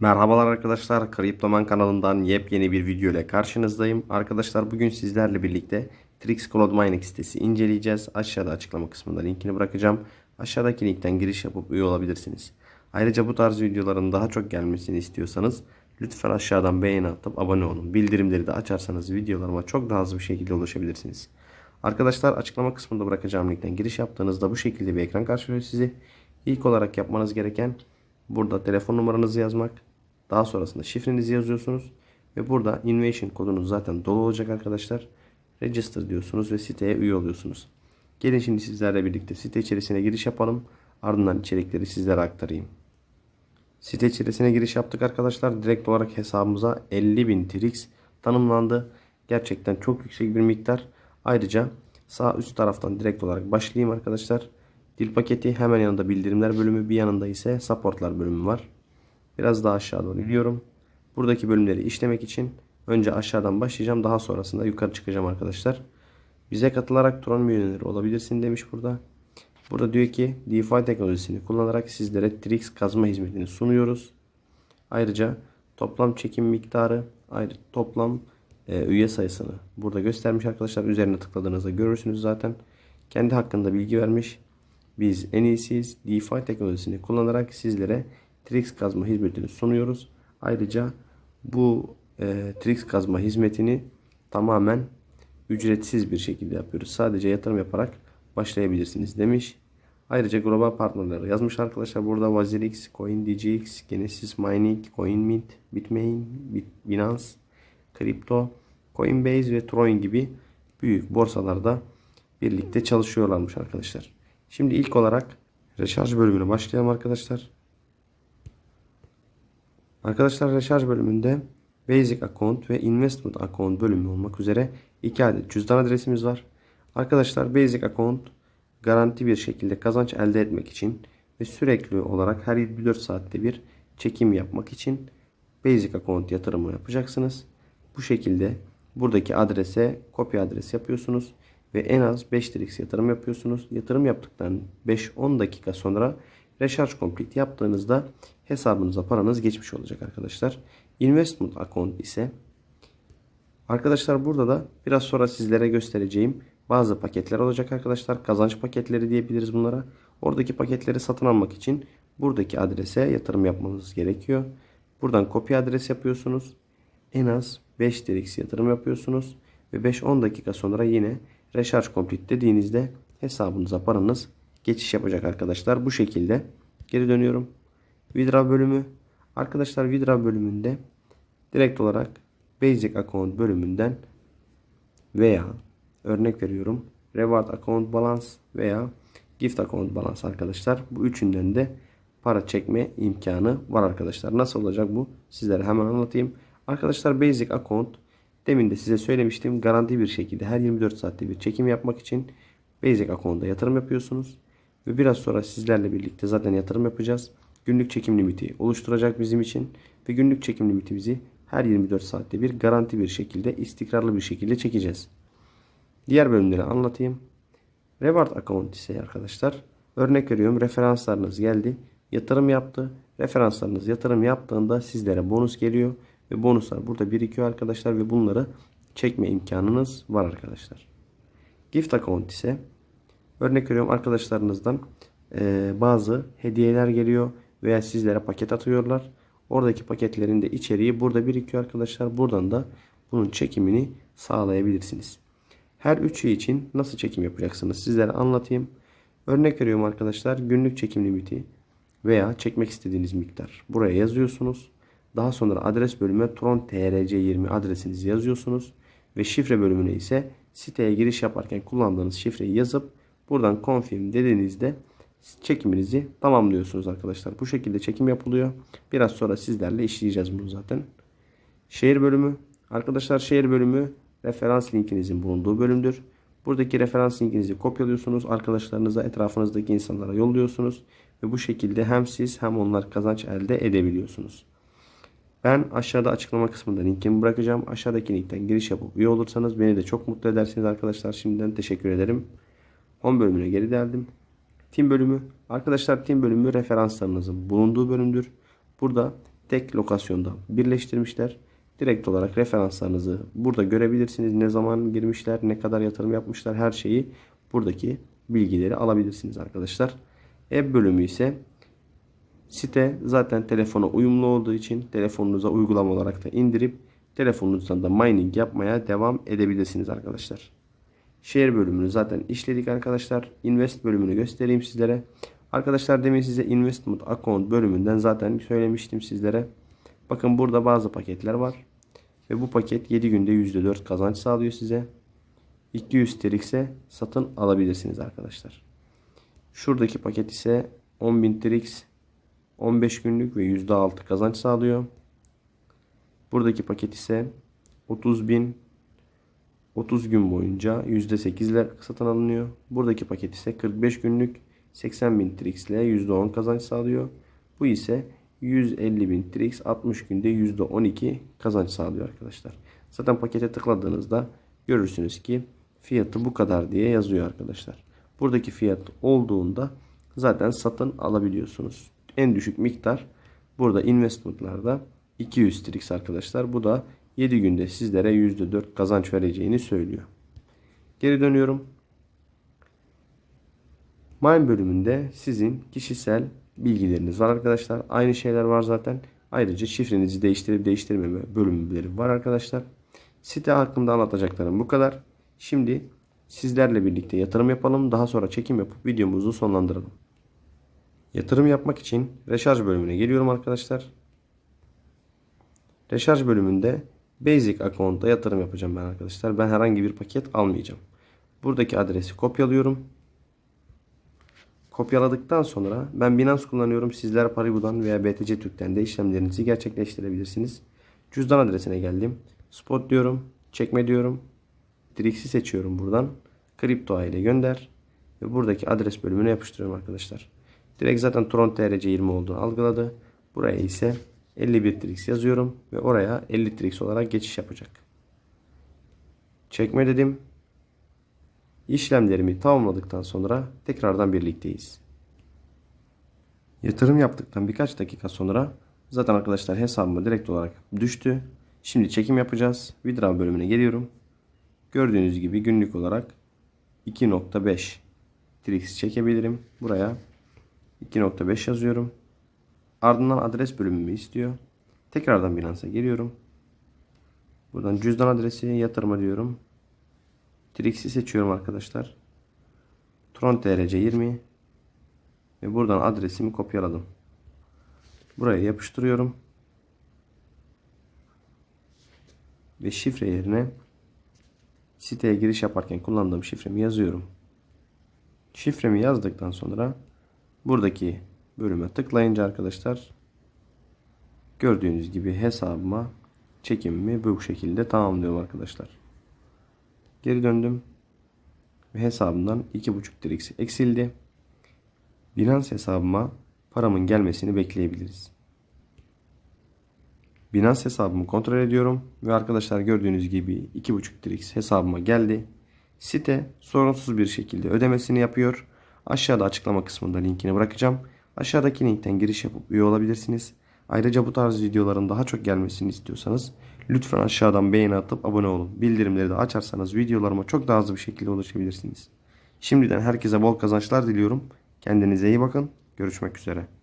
Merhabalar arkadaşlar, Kriptoman kanalından yepyeni bir video ile karşınızdayım. Arkadaşlar bugün sizlerle birlikte Trix Cloud Mining sitesi inceleyeceğiz. Aşağıda açıklama kısmında linkini bırakacağım. Aşağıdaki linkten giriş yapıp üye olabilirsiniz. Ayrıca bu tarz videoların daha çok gelmesini istiyorsanız lütfen aşağıdan beğeni atıp abone olun. Bildirimleri de açarsanız videolarıma çok daha hızlı bir şekilde ulaşabilirsiniz. Arkadaşlar açıklama kısmında bırakacağım linkten giriş yaptığınızda bu şekilde bir ekran karşılıyor sizi. İlk olarak yapmanız gereken burada telefon numaranızı yazmak. Daha sonrasında şifrenizi yazıyorsunuz. Ve burada innovation kodunuz zaten dolu olacak arkadaşlar. Register diyorsunuz ve siteye üye oluyorsunuz. Gelin şimdi sizlerle birlikte site içerisine giriş yapalım. Ardından içerikleri sizlere aktarayım. Site içerisine giriş yaptık arkadaşlar. Direkt olarak hesabımıza 50.000 Trix tanımlandı. Gerçekten çok yüksek bir miktar. Ayrıca sağ üst taraftan direkt olarak başlayayım arkadaşlar. Dil paketi hemen yanında bildirimler bölümü bir yanında ise supportlar bölümü var. Biraz daha aşağı doğru iniyorum. Buradaki bölümleri işlemek için önce aşağıdan başlayacağım. Daha sonrasında yukarı çıkacağım arkadaşlar. Bize katılarak Tron milyoner olabilirsin demiş burada. Burada diyor ki DeFi teknolojisini kullanarak sizlere Trix kazma hizmetini sunuyoruz. Ayrıca toplam çekim miktarı, ayrı toplam e, üye sayısını burada göstermiş arkadaşlar. Üzerine tıkladığınızda görürsünüz zaten. Kendi hakkında bilgi vermiş. Biz en iyisiyiz. DeFi teknolojisini kullanarak sizlere Trix kazma hizmetini sunuyoruz. Ayrıca bu e, Trix kazma hizmetini tamamen ücretsiz bir şekilde yapıyoruz. Sadece yatırım yaparak başlayabilirsiniz demiş. Ayrıca global partnerleri yazmış arkadaşlar. Burada Vazirix, CoinDGX, Genesis Mining, CoinMint, Bitmain, Bit, Binance, Crypto, Coinbase ve Tron gibi büyük borsalarda birlikte çalışıyorlarmış arkadaşlar. Şimdi ilk olarak reşarj bölümüne başlayalım arkadaşlar. Arkadaşlar reşarj bölümünde Basic Account ve Investment Account bölümü olmak üzere iki adet cüzdan adresimiz var. Arkadaşlar Basic Account garanti bir şekilde kazanç elde etmek için ve sürekli olarak her 24 saatte bir çekim yapmak için Basic Account yatırımı yapacaksınız. Bu şekilde buradaki adrese kopya adres yapıyorsunuz ve en az 5 trix yatırım yapıyorsunuz. Yatırım yaptıktan 5-10 dakika sonra Recharge Complete yaptığınızda hesabınıza paranız geçmiş olacak arkadaşlar. Investment Account ise arkadaşlar burada da biraz sonra sizlere göstereceğim bazı paketler olacak arkadaşlar. Kazanç paketleri diyebiliriz bunlara. Oradaki paketleri satın almak için buradaki adrese yatırım yapmanız gerekiyor. Buradan kopya adres yapıyorsunuz. En az 5 TRX yatırım yapıyorsunuz. Ve 5-10 dakika sonra yine Recharge Complete dediğinizde hesabınıza paranız geçiş yapacak arkadaşlar. Bu şekilde geri dönüyorum. Withdraw bölümü. Arkadaşlar Withdraw bölümünde direkt olarak Basic Account bölümünden veya örnek veriyorum Reward Account Balance veya Gift Account Balance arkadaşlar. Bu üçünden de para çekme imkanı var arkadaşlar. Nasıl olacak bu? Sizlere hemen anlatayım. Arkadaşlar Basic Account demin de size söylemiştim. Garanti bir şekilde her 24 saatte bir çekim yapmak için Basic Account'a yatırım yapıyorsunuz. Ve biraz sonra sizlerle birlikte zaten yatırım yapacağız. Günlük çekim limiti oluşturacak bizim için. Ve günlük çekim limitimizi her 24 saatte bir garanti bir şekilde istikrarlı bir şekilde çekeceğiz. Diğer bölümleri anlatayım. Reward account ise arkadaşlar örnek veriyorum referanslarınız geldi. Yatırım yaptı. Referanslarınız yatırım yaptığında sizlere bonus geliyor. Ve bonuslar burada birikiyor arkadaşlar ve bunları çekme imkanınız var arkadaşlar. Gift account ise örnek veriyorum arkadaşlarınızdan e, bazı hediyeler geliyor veya sizlere paket atıyorlar. Oradaki paketlerin de içeriği burada birikiyor arkadaşlar. Buradan da bunun çekimini sağlayabilirsiniz. Her üç şey için nasıl çekim yapacaksınız sizlere anlatayım. Örnek veriyorum arkadaşlar günlük çekim limiti veya çekmek istediğiniz miktar. Buraya yazıyorsunuz. Daha sonra adres bölümüne Tron TRC20 adresinizi yazıyorsunuz. Ve şifre bölümüne ise siteye giriş yaparken kullandığınız şifreyi yazıp buradan confirm dediğinizde çekiminizi tamamlıyorsunuz arkadaşlar. Bu şekilde çekim yapılıyor. Biraz sonra sizlerle işleyeceğiz bunu zaten. Şehir bölümü. Arkadaşlar şehir bölümü referans linkinizin bulunduğu bölümdür. Buradaki referans linkinizi kopyalıyorsunuz. Arkadaşlarınıza, etrafınızdaki insanlara yolluyorsunuz. Ve bu şekilde hem siz hem onlar kazanç elde edebiliyorsunuz. Ben aşağıda açıklama kısmında linkimi bırakacağım. Aşağıdaki linkten giriş yapıp üye olursanız beni de çok mutlu edersiniz arkadaşlar. Şimdiden teşekkür ederim. 10 bölümüne geri geldim. Team bölümü. Arkadaşlar team bölümü referanslarınızın bulunduğu bölümdür. Burada tek lokasyonda birleştirmişler. Direkt olarak referanslarınızı burada görebilirsiniz. Ne zaman girmişler, ne kadar yatırım yapmışlar her şeyi buradaki bilgileri alabilirsiniz arkadaşlar. Ev bölümü ise site zaten telefona uyumlu olduğu için telefonunuza uygulama olarak da indirip telefonunuzdan da mining yapmaya devam edebilirsiniz arkadaşlar. Share bölümünü zaten işledik arkadaşlar. Invest bölümünü göstereyim sizlere. Arkadaşlar demin size investment account bölümünden zaten söylemiştim sizlere. Bakın burada bazı paketler var. Ve bu paket 7 günde %4 kazanç sağlıyor size. 200 TRX'e satın alabilirsiniz arkadaşlar. Şuradaki paket ise 10.000 TRX 15 günlük ve %6 kazanç sağlıyor. Buradaki paket ise 30.000 30 gün boyunca %8 ile satın alınıyor. Buradaki paket ise 45 günlük 80.000 TRX ile %10 kazanç sağlıyor. Bu ise 150.000 TRX 60 günde %12 kazanç sağlıyor arkadaşlar. Zaten pakete tıkladığınızda görürsünüz ki fiyatı bu kadar diye yazıyor arkadaşlar. Buradaki fiyat olduğunda zaten satın alabiliyorsunuz. En düşük miktar burada investmentlarda 200 TRX arkadaşlar. Bu da 7 günde sizlere %4 kazanç vereceğini söylüyor. Geri dönüyorum. Mine bölümünde sizin kişisel bilgileriniz var arkadaşlar. Aynı şeyler var zaten. Ayrıca şifrenizi değiştirip değiştirmeme bölümleri var arkadaşlar. Site hakkında anlatacaklarım bu kadar. Şimdi sizlerle birlikte yatırım yapalım. Daha sonra çekim yapıp videomuzu sonlandıralım. Yatırım yapmak için reşarj bölümüne geliyorum arkadaşlar. Reşarj bölümünde Basic Account'ta yatırım yapacağım ben arkadaşlar. Ben herhangi bir paket almayacağım. Buradaki adresi kopyalıyorum. Kopyaladıktan sonra ben Binance kullanıyorum. Sizler Paribu'dan veya BTC Türk'ten de işlemlerinizi gerçekleştirebilirsiniz. Cüzdan adresine geldim. Spot diyorum. Çekme diyorum. Trix'i seçiyorum buradan. Kripto ile gönder. Ve buradaki adres bölümüne yapıştırıyorum arkadaşlar. Direkt zaten Tron TRC20 olduğunu algıladı. Buraya ise 51 Trix yazıyorum. Ve oraya 50 Trix olarak geçiş yapacak. Çekme dedim. İşlemlerimi tamamladıktan sonra tekrardan birlikteyiz. Yatırım yaptıktan birkaç dakika sonra zaten arkadaşlar hesabıma direkt olarak düştü. Şimdi çekim yapacağız. Withdraw bölümüne geliyorum. Gördüğünüz gibi günlük olarak 2.5 Trix çekebilirim. Buraya 2.5 yazıyorum. Ardından adres bölümümü istiyor. Tekrardan Binance'a geliyorum. Buradan cüzdan adresi yatırma diyorum. Trix'i seçiyorum arkadaşlar. Tron TRC 20 ve buradan adresimi kopyaladım. Buraya yapıştırıyorum. Ve şifre yerine siteye giriş yaparken kullandığım şifremi yazıyorum. Şifremi yazdıktan sonra buradaki bölüme tıklayınca arkadaşlar gördüğünüz gibi hesabıma çekimimi bu şekilde tamamlıyorum arkadaşlar. Geri döndüm. Ve hesabımdan 2.5 TRX eksildi. Binance hesabıma paramın gelmesini bekleyebiliriz. Binance hesabımı kontrol ediyorum. Ve arkadaşlar gördüğünüz gibi 2.5 TRX hesabıma geldi. Site sorunsuz bir şekilde ödemesini yapıyor. Aşağıda açıklama kısmında linkini bırakacağım. Aşağıdaki linkten giriş yapıp üye olabilirsiniz. Ayrıca bu tarz videoların daha çok gelmesini istiyorsanız lütfen aşağıdan beğeni atıp abone olun. Bildirimleri de açarsanız videolarıma çok daha hızlı bir şekilde ulaşabilirsiniz. Şimdiden herkese bol kazançlar diliyorum. Kendinize iyi bakın. Görüşmek üzere.